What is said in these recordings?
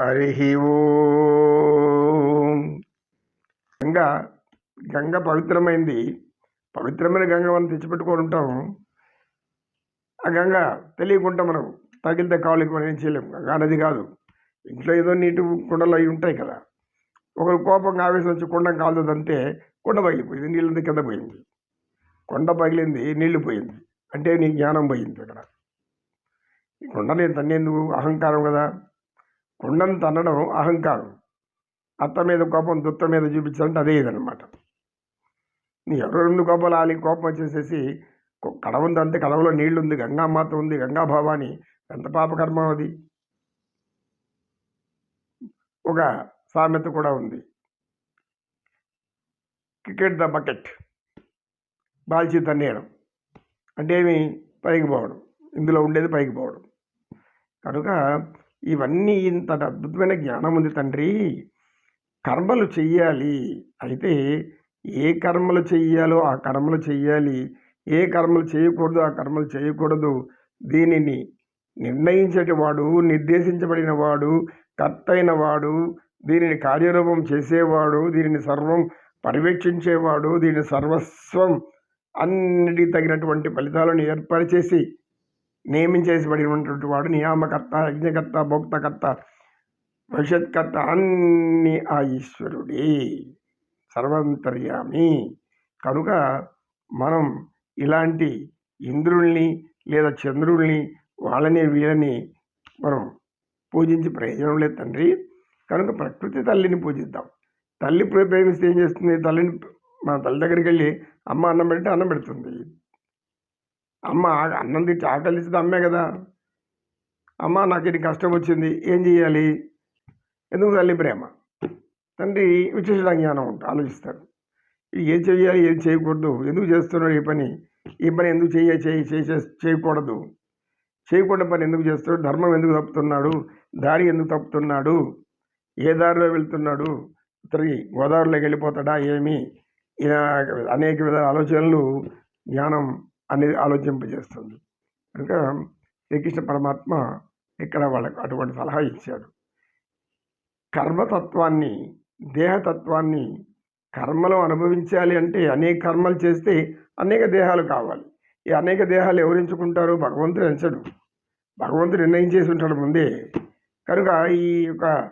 హరి గంగ గంగ పవిత్రమైంది. పవిత్రమైన గంగ మనం తెచ్చిపెట్టుకొని ఉంటాం ఆ గంగ తెలియకుండా మనం తగిలితే కాళ్ళకి మనం ఏం చేయలేము గంగా నది కాదు. ఇంట్లో ఏదో నీటి కుండలు అవి ఉంటాయి కదా. ఒకరు కోపంగా ఆవేశం వచ్చి కొండ కాలుతుందంటే కొండ పగిలిపోయింది. నీళ్ళంతా కింద పోయింది. కొండ పగిలింది నీళ్ళు పోయింది. అంటే నీ జ్ఞానం పోయింది అక్కడ. ఈ కొండ నేను తన్నేందుకు అహంకారం కదా. కొండను తన్నడం అహంకారం. అత్త మీద కోపం దుత్త మీద చూపించాలంటే అదే ఇదనమాట నీ ఎవరు రెండు కోపాలు ఆలి కోపం వచ్చేసేసి కొ- ఉంది అంతే కడవలో నీళ్ళు ఉంది గంగామాత ఉంది గంగాభావాని ఎంత పాపకర్మ అది? ఒక సామెత కూడా ఉంది. క్రికెట్ ద బకెట్. బాల్చి తన్నేయడం అంటే ఏమి? పైకి పోవడం. ఇందులో ఉండేది పైకి పోవడం. కనుక ఇవన్నీ ఇంత అద్భుతమైన జ్ఞానం ఉంది తండ్రి. కర్మలు చెయ్యాలి. అయితే ఏ కర్మలు చెయ్యాలో ఆ కర్మలు చెయ్యాలి. ఏ కర్మలు చేయకూడదు ఆ కర్మలు చేయకూడదు. దీనిని నిర్ణయించేటివాడు నిర్దేశించబడిన వాడు కర్త అయిన వాడు దీనిని కార్యరూపం చేసేవాడు దీనిని సర్వం పర్యవేక్షించేవాడు దీని సర్వస్వం అన్నిటికీ తగినటువంటి ఫలితాలను ఏర్పరిచేసి నియమించేసిబడినటువంటి వాడు నియామకర్త యజ్ఞకర్త భోక్తకర్త భవిష్యత్కర్త అన్ని ఆ ఈశ్వరుడే. సర్వంతర్యామి. కనుక మనం ఇలాంటి ఇంద్రుల్ని లేదా చంద్రుల్ని వాళ్ళని వీళ్ళని మనం పూజించి ప్రయోజనం లేదు తండ్రి. కనుక ప్రకృతి తల్లిని పూజిద్దాం. తల్లి ప్రేమిస్తే ఏం చేస్తుంది? తల్లిని మన తల్లి దగ్గరికి వెళ్ళి అమ్మ అన్నం పెడితే అన్నం పెడుతుంది. అమ్మ ఆ- అన్నం తిట్టి ఆకలిస్తే అమ్మే కదా. అమ్మ నాకు ఇది కష్టం వచ్చింది ఏం చేయాలి ఎందుకు తల్లి ప్రేమ? తండ్రి విశేష జ్ఞానం ఉంటుంది ఆలోచిస్తారు ఏం చేయాలి ఏం చేయకూడదు ఎందుకు చేస్తున్నాడు ఈ పని? ఈ పని ఎందుకు చేయ చేయి చేసే- చేయకూడదు. చేయకుండా పని ఎందుకు చేస్తున్నాడు? ధర్మం ఎందుకు తప్పుతున్నాడు? దారి ఎందుకు తప్పుతున్నాడు? ఏ దారిలో వెళ్తున్నాడు? తిరిగి గోదావరిలోకి వెళ్ళిపోతాడా ఏమి? ఇలా అనేక విధాల ఆలోచనలు జ్ఞానం అనేది ఆలోచింపజేస్తుంది. కనుక శ్రీకృష్ణ పరమాత్మ ఇక్కడ వాళ్ళకు అటువంటి సలహా ఇచ్చాడు. కర్మతత్వాన్ని దేహతత్వాన్ని కర్మలు అనుభవించాలి అంటే అనేక కర్మలు చేస్తే అనేక దేహాలు కావాలి. ఈ అనేక దేహాలు ఎవరించుకుంటారు? భగవంతుడు ఎంచడు. భగవంతుడు నిర్ణయం చేసి ఉంటాడు ముందే. కనుక ఈ యొక్క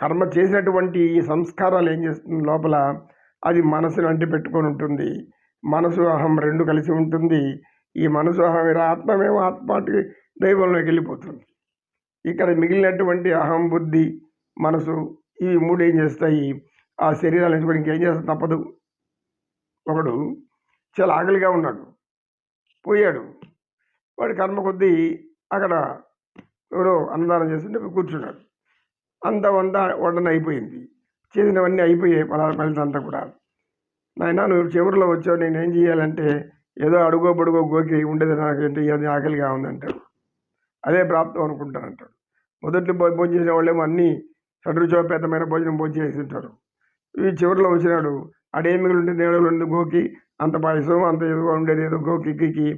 కర్మ చేసినటువంటి ఈ సంస్కారాలు ఏం చేస్తుంది? లోపల అది మనసును అంటి పెట్టుకొని ఉంటుంది. మనసు అహం రెండు కలిసి ఉంటుంది. ఈ మనసు అహం ఆత్మమేమో ఆత్మాటికి దైవంలోకి వెళ్ళిపోతుంది. ఇక్కడ మిగిలినటువంటి అహం బుద్ధి మనసు ఈ మూడు ఏం చేస్తాయి? ఆ శరీరాలు ఎంచుకొని ఇంకేం చేస్తా తప్పదు. ఒకడు చాలా ఆకలిగా ఉన్నాడు. పోయాడు. వాడి కర్మ కొద్దీ అక్కడ ఎవరో అన్నదానం చేస్తుంటే కూర్చున్నాడు. అంత వంద వండన అయిపోయింది. చేసినవన్నీ అయిపోయాయి. ఫలా ఫలితం అంతా కూడా. నాయన నువ్వు చివరిలో వచ్చావు నేను ఏం చేయాలంటే ఏదో అడుగో పడుగో గోకి ఉండేది నాకేంటి అది ఆకలిగా ఉందంటాడు. అదే ప్రాప్తం అనుకుంటాను అంటాడు. మొదట్లో భోజనం చేసిన వాళ్ళేమో అన్నీ షడ్రుచోపేతమైన భోజనం భోజనం చేసి ఉంటారు. ఈ చివరిలో వచ్చినాడు అడేం మిగిలింటే దేవుడు ఉండి గోకి అంత పాయసం అంత ఏదో ఉండేది ఏదో గోకి కికి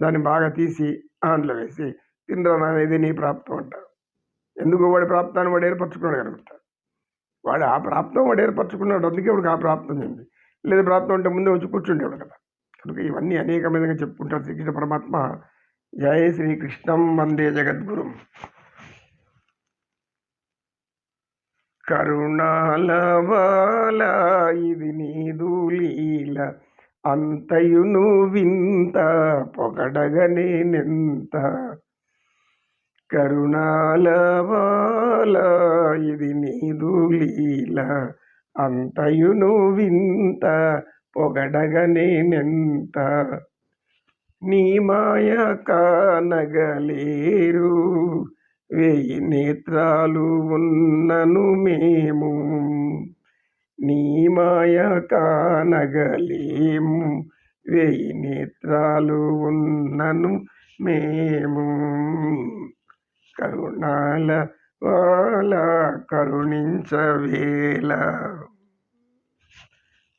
దాన్ని బాగా తీసి దాంట్లో వేసి తిండ్రా అనేది నీ ప్రాప్తం అంటారు. ఎందుకు వాడి ప్రాప్తాన్ని వాడు ఏర్పరచుకున్నాడు కనుక. వాడు ఆ ప్రాప్తం వాడు ఏర్పరచుకున్నాడు అందుకే వాడికి ఆ ప్రాప్తం ఉంది లేదా ప్రాప్తం ఉంటే ముందే వచ్చి కూర్చుండేవాడు కదా. కనుక ఇవన్నీ అనేకమైనగా చెప్పుకుంటారు శ్రీకృష్ణ పరమాత్మ. జయ శ్రీకృష్ణం వందే జగద్గురు. కరుణాలవాల ఇది నీదు లీల అంతయును వింత పొగడగనే నెంత. కరుణాలవాల ఇది నీదు లీల అంతయును వింత పొగడగనే నెంత నీ మాయ కానగలేరు వెయ్యి నేత్రాలు ఉన్నను మేము. నీ మాయ కానగలేము వెయ్యి నేత్రాలు ఉన్నను మేము. కరుణాల వాళ్ళ కరుణించవేళ.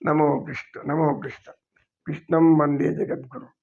నమో కృష్ణ నమో కృష్ణ. కృష్ణం వందే జగద్గురు.